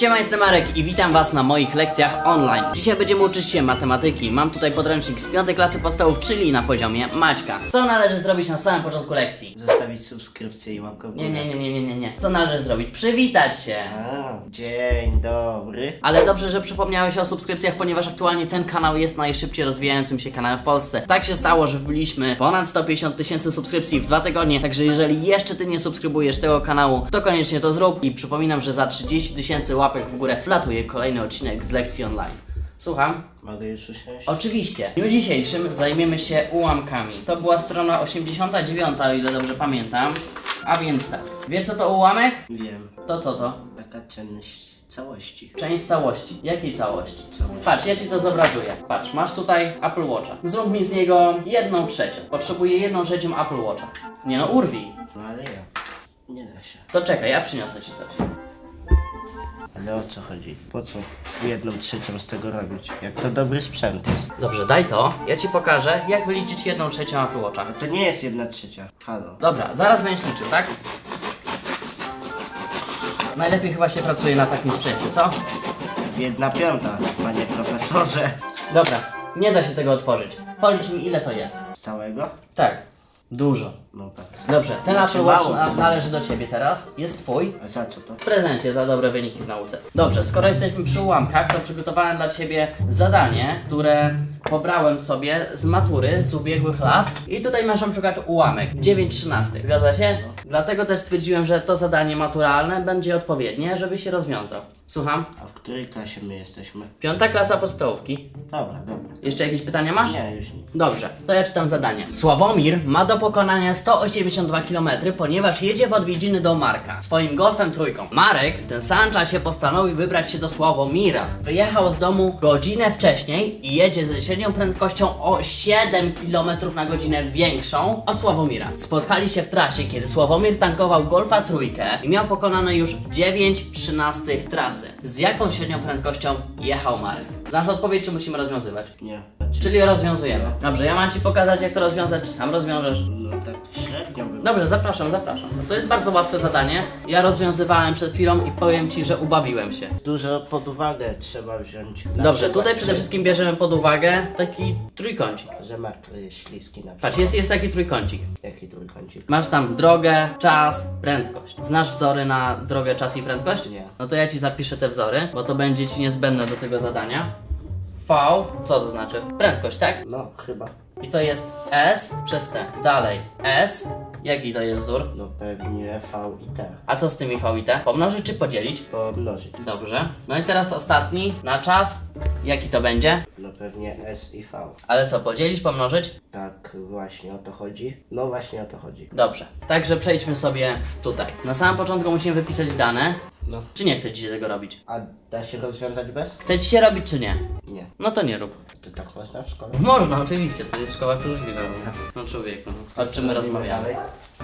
Siema, jestem Marek i witam was na moich lekcjach online. Dzisiaj będziemy uczyć się matematyki. Mam tutaj podręcznik z 5 klasy podstawów, czyli na poziomie Maćka. Co należy zrobić na samym początku lekcji? Zostawić subskrypcję i łapkę w górę. Nie, nie, nie, nie, nie, nie, nie. Co należy zrobić? Przywitać się. A, dzień dobry. Ale dobrze, że przypomniałeś o subskrypcjach, ponieważ aktualnie ten kanał jest najszybciej rozwijającym się kanałem w Polsce. Tak się stało, że wbiliśmy ponad 150 tysięcy subskrypcji w dwa tygodnie, także jeżeli jeszcze ty nie subskrybujesz tego kanału, to koniecznie to zrób i przypominam, że za 30 tysięcy łapek w górę wlatuje kolejny odcinek z lekcji online. Słucham? Mogę już usiąść? Oczywiście. W dniu dzisiejszym zajmiemy się ułamkami. To była strona 89, o ile dobrze pamiętam. A więc tak. Wiesz co to ułamek? Wiem. To co to? Taka część całości. Część całości. Jakiej całości? Całości. Patrz, ja ci to zobrazuję. Patrz, masz tutaj Apple Watcha. Zrób mi z niego jedną trzecią. Potrzebuję jedną trzecią Apple Watcha. Nie no, urwij. No ale ja. Nie da się. To czekaj, ja przyniosę ci coś. Ale o co chodzi? Po co jedną trzecią z tego robić? Jak to dobry sprzęt jest. Dobrze, daj to. Ja ci pokażę, jak wyliczyć jedną trzecią Apple Watcha. To nie jest jedna trzecia. Halo. Dobra, zaraz będziesz liczył, tak? Najlepiej chyba się pracuje na takim sprzęcie, co? Z jedna piąta, panie profesorze. Dobra, nie da się tego otworzyć. Policz mi, ile to jest. Z całego? Tak, dużo. No tak. Dobrze, ten Znaczy Apple Watch mało. na, należy do ciebie teraz. Jest twój. A za co to? W prezencie za dobre wyniki w nauce. Dobrze, skoro jesteśmy przy ułamkach, to przygotowałem dla Ciebie zadanie, które pobrałem sobie z matury z ubiegłych lat. I tutaj masz na przykład ułamek 9,13. Zgadza się? Dlatego też stwierdziłem, że to zadanie maturalne będzie odpowiednie, żeby się rozwiązał. Słucham? A w której klasie my jesteśmy? Piąta klasa podstawówki. Dobra, dobra. Jeszcze jakieś pytania masz? Nie, już nie. Dobrze, to ja czytam zadanie. Sławomir ma do pokonania 182 km, ponieważ jedzie w odwiedziny do Marka swoim golfem trójką. Marek w tym samym czasie postanowił wybrać się do Sławomira. Wyjechał z domu godzinę wcześniej i jedzie ze średnią prędkością o 7 km na godzinę większą od Sławomira. Spotkali się w trasie, kiedy Sławomir tankował golfa trójkę i miał pokonane już 9 trzynastych trasy. Z jaką średnią prędkością jechał Marek? Znasz odpowiedź, czy musimy rozwiązywać? Nie. Czyli rozwiązujemy. Dobrze, ja mam Ci pokazać, jak to rozwiązać, czy sam rozwiążesz? no tak średnio bym. Dobrze, zapraszam, zapraszam. No to jest bardzo łatwe zadanie. Ja rozwiązywałem przed chwilą i powiem Ci, że ubawiłem się. Dużo pod uwagę trzeba wziąć. Na Dobrze, przykład, tutaj przede wszystkim bierzemy pod uwagę taki trójkącik. Że marker jest śliski na przykład. Patrz, jest, jest taki trójkącik. Jaki trójkącik? Masz tam drogę, czas, prędkość. Znasz wzory na drogę, czas i prędkość? Nie. No to ja Ci zapiszę te wzory, bo to będzie Ci niezbędne do tego zadania. V, co to znaczy? Prędkość, tak? No, chyba. I to jest S przez T. Dalej. S. Jaki to jest wzór? No pewnie V i T. A co z tymi V i T? Pomnożyć czy podzielić? Pomnożyć. Dobrze. No i teraz ostatni. Na czas. Jaki to będzie? No pewnie S i V. Ale co, podzielić, pomnożyć? Tak właśnie o to chodzi. No właśnie o to chodzi. Dobrze. Także przejdźmy sobie tutaj. Na samym początku musimy wypisać dane. No. Czy nie chce Ci się tego robić? A da się rozwiązać bez? Chce Ci się robić czy nie? Nie. No to nie rób. To tak można w szkole? Można, oczywiście. To jest szkoła kluczliwa. No człowieku. no. O czym my rozmawiamy? Dalej.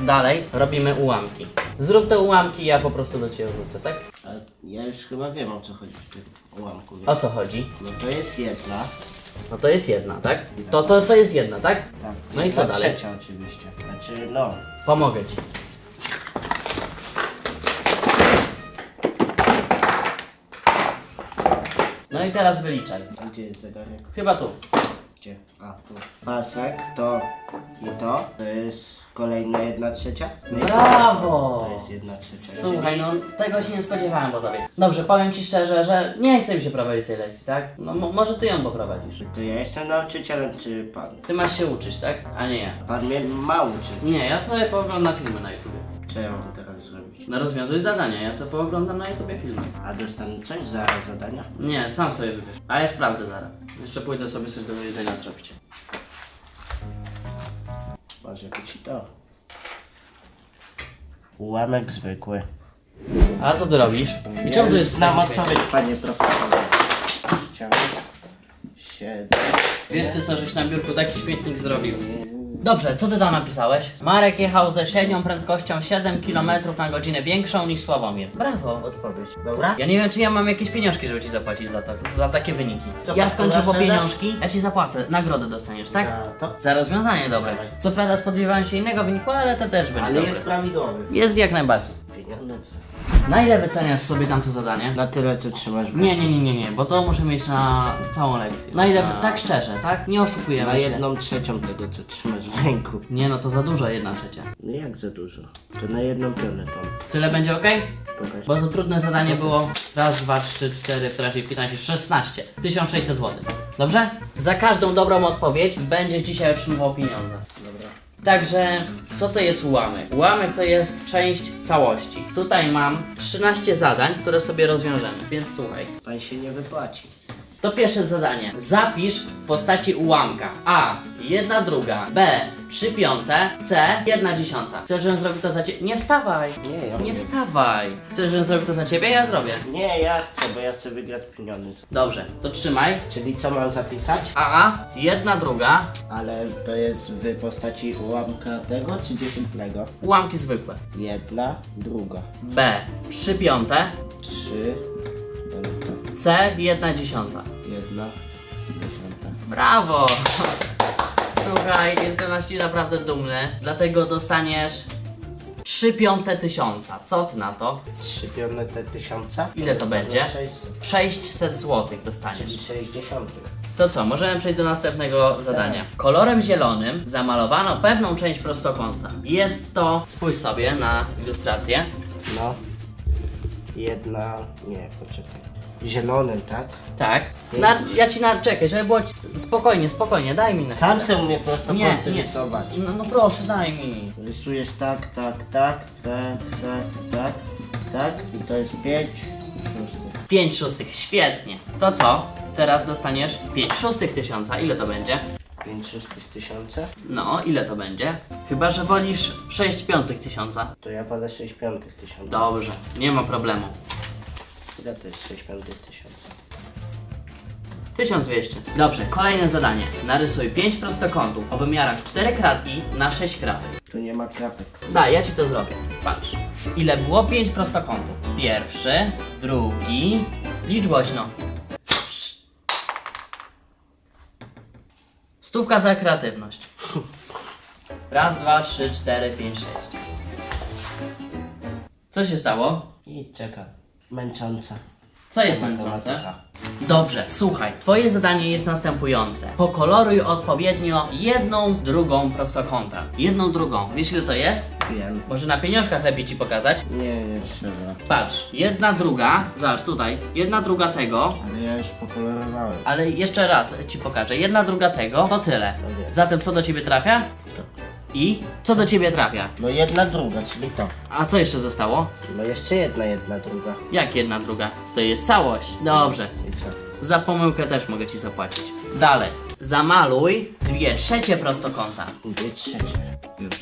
Dalej robimy ułamki. Zrób te ułamki, ja po prostu do Ciebie wrócę, tak? Ale ja już chyba wiem o co chodzi w tym ułamku. O Więc... co chodzi? No to jest jedna. No to jest jedna, tak? To, to, to jest jedna, tak? Tak. No i co dalej? trzecia oczywiście. Znaczy no. Pomogę ci. No i teraz wyliczaj. A gdzie jest zegarek? Chyba tu. Gdzie? A tu. Pasek, to i to. To jest kolejna jedna trzecia. No i Brawo! To jest jedna trzecia. Słuchaj, no tego się nie spodziewałem po tobie. Dobrze, powiem ci szczerze, że nie chcę mi się prowadzić tej lekcji, tak? No mo- może ty ją poprowadzisz. To ja jestem nauczycielem czy pan? Ty masz się uczyć, tak? A nie ja. Pan mnie ma uczyć. Nie, ja sobie pooglądam filmy na YouTube. Co No rozwiązuj zadania, ja sobie pooglądam na YouTubie filmy. A dostanę coś za zadania? Nie, sam sobie wybierz. A ja sprawdzę zaraz. Jeszcze pójdę sobie coś do jedzenia zrobić. Może być i to. Ułamek zwykły. A co ty robisz? I czemu tu jest Znam odpowiedź, panie profesorze. Ściągnę. Siedem. Wiesz ty co, żeś na biurku taki śmietnik zrobił. Dobrze, co ty tam napisałeś? Marek jechał ze średnią prędkością 7 km na godzinę większą niż Sławomir. Brawo. Odpowiedź. Dobra? Ja nie wiem, czy ja mam jakieś pieniążki, żeby ci zapłacić za to, za takie wyniki. To Ja skończę po pieniążki, ja ci zapłacę, nagrodę dostaniesz, tak? Za to? Za rozwiązanie dobre. Dawaj. Co prawda spodziewałem się innego wyniku, ale to też będzie Ale dobre. jest prawidłowy. Jest jak najbardziej. Ja lecę. Na ile wyceniasz sobie tamto zadanie? Na tyle, co trzymasz w Nie, nie, nie, nie, nie, bo to muszę mieć na całą lekcję. Na ile, A. tak szczerze, tak? Nie oszukujemy Na się. jedną trzecią tego, co trzymasz w ręku. Nie no, to za dużo, jedna trzecia. No jak za dużo? To na jedną pionę tą. Tyle będzie ok? Pokaż. Bo to trudne zadanie było raz, dwa, trzy, cztery, wtedy 15, 16. 1600 zł. Dobrze? Za każdą dobrą odpowiedź będziesz dzisiaj otrzymywał pieniądze. Także, co to jest ułamek? Ułamek to jest część całości. Tutaj mam 13 zadań, które sobie rozwiążemy, więc słuchaj. Pan się nie wypłaci. To pierwsze zadanie. Zapisz w postaci ułamka. A. Jedna druga. B. Trzy piąte. C. Jedna dziesiąta. Chcesz, żebym zrobił to za ciebie? Nie wstawaj. Nie, ja Nie mówię. wstawaj. Chcesz, żebym zrobił to za ciebie? Ja zrobię. Nie, ja chcę, bo ja chcę wygrać pieniądze. Dobrze, to trzymaj. Czyli co mam zapisać? A. Jedna druga. Ale to jest w postaci ułamka tego czy dziesiętnego? Ułamki zwykłe. Jedna, druga. B. Trzy piąte. Trzy, piąta, C. Jedna dziesiąta. Jedna, dziesiąta. Brawo! Słuchaj, jestem na naprawdę dumny, dlatego dostaniesz 3 piąte tysiąca. Co ty na to? Trzy piąte tysiąca? Ile to będzie? 600, 600 zł dostaniesz. czyli 60. To co, możemy przejść do następnego zadania. Kolorem zielonym zamalowano pewną część prostokąta. Jest to, spójrz sobie na ilustrację. No. Jedna, nie, poczekaj. Zielonym, tak? Tak. Na, ja ci na, czekaj, żeby było ci- spokojnie, spokojnie, daj mi na Sam se umie prosto Nie, kąty nie. rysować. No, no proszę, daj mi. Rysujesz tak, tak, tak, tak, tak, tak, tak i to jest 5 szóstych. 5 szóstych, świetnie. To co? Teraz dostaniesz 5 szóstych tysiąca. Ile to będzie? 5 szóstych tysiąca? No, ile to będzie? Chyba, że wolisz 6 piątych tysiąca. To ja wolę 6 piątych tysiąca. Dobrze, nie ma problemu. Ile to jest 6 piątych tysiąca? 1200. Dobrze, kolejne zadanie. Narysuj 5 prostokątów o wymiarach 4 kratki na 6 kratek. Tu nie ma krapek. Daj, ja ci to zrobię. Patrz. Ile było 5 prostokątów? Pierwszy, drugi. Licz głośno. Stówka za kreatywność. Raz, dwa, trzy, cztery, pięć, sześć. Co się stało? I czeka. Męcząca. Co jest męczące? Dobrze, słuchaj. Twoje zadanie jest następujące. Pokoloruj odpowiednio jedną drugą prostokąta. Jedną drugą. Wiesz ile to jest? Wiem. Może na pieniążkach lepiej ci pokazać? Nie, nie, szczerze. Patrz, jedna druga, zobacz tutaj, jedna druga tego, Ale ja już pokolorowałem. ale jeszcze raz ci pokażę, jedna druga tego, to tyle. Zatem co do ciebie trafia? I co do ciebie trafia? No jedna druga, czyli to. A co jeszcze zostało? No jeszcze jedna, jedna druga. Jak jedna druga? To jest całość. Dobrze, I co? za pomyłkę też mogę ci zapłacić. Dalej, zamaluj dwie trzecie prostokąta. Dwie trzecie. Już.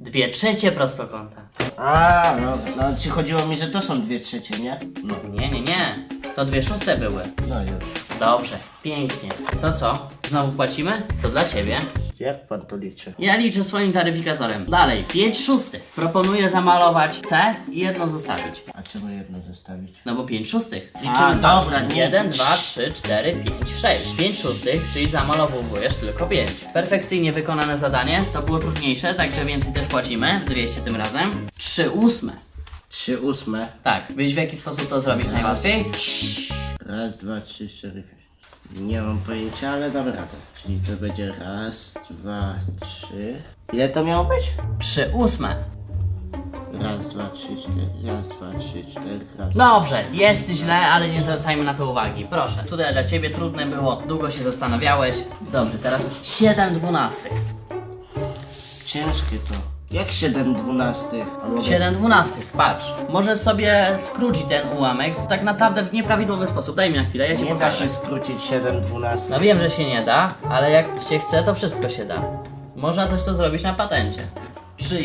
Dwie trzecie prostokąta. A, no, no ci chodziło mi, że to są dwie trzecie, nie? No. Nie, nie, nie. To dwie szóste były. No już. Dobrze, pięknie. To co? Znowu płacimy? To dla ciebie. Jak pan to liczy? Ja liczę swoim taryfikatorem. Dalej, 5 szóstych. Proponuję zamalować te i jedno zostawić. A czemu jedno zostawić? No bo 5 szóstych. A, Liczymy dobra, nie. 1, 2, 3, 4, 5, 6. 5 szóstych, czyli zamalowujesz tylko 5. Perfekcyjnie wykonane zadanie. To było trudniejsze, także więcej też płacimy. 200 tym razem. 3 ósme. Trzy ósme. Tak, wiesz w jaki sposób to zrobić najłatwiej? Raz, dwa, trzy, cztery, pięć. Nie mam pojęcia, ale dam radę. Czyli to będzie raz, dwa, trzy. Ile to miało być? 3 ósme. Raz, dwa, trzy, cztery. Raz, dwa, trzy, cztery. Raz. Dobrze, jest źle, ale nie zwracajmy na to uwagi. Proszę, tutaj dla ciebie trudne było, długo się zastanawiałeś. Dobrze, teraz 7 dwunastych. Ciężkie to. Jak siedem dwunastych? A mogę- 7 dwunastych, patrz. Możesz sobie skrócić ten ułamek tak naprawdę w nieprawidłowy sposób. Daj mi na chwilę, ja ci Nie da pokażę. się skrócić siedem dwunastych. No wiem, że się nie da, ale jak się chce, to wszystko się da. Można też to zrobić na patencie. 3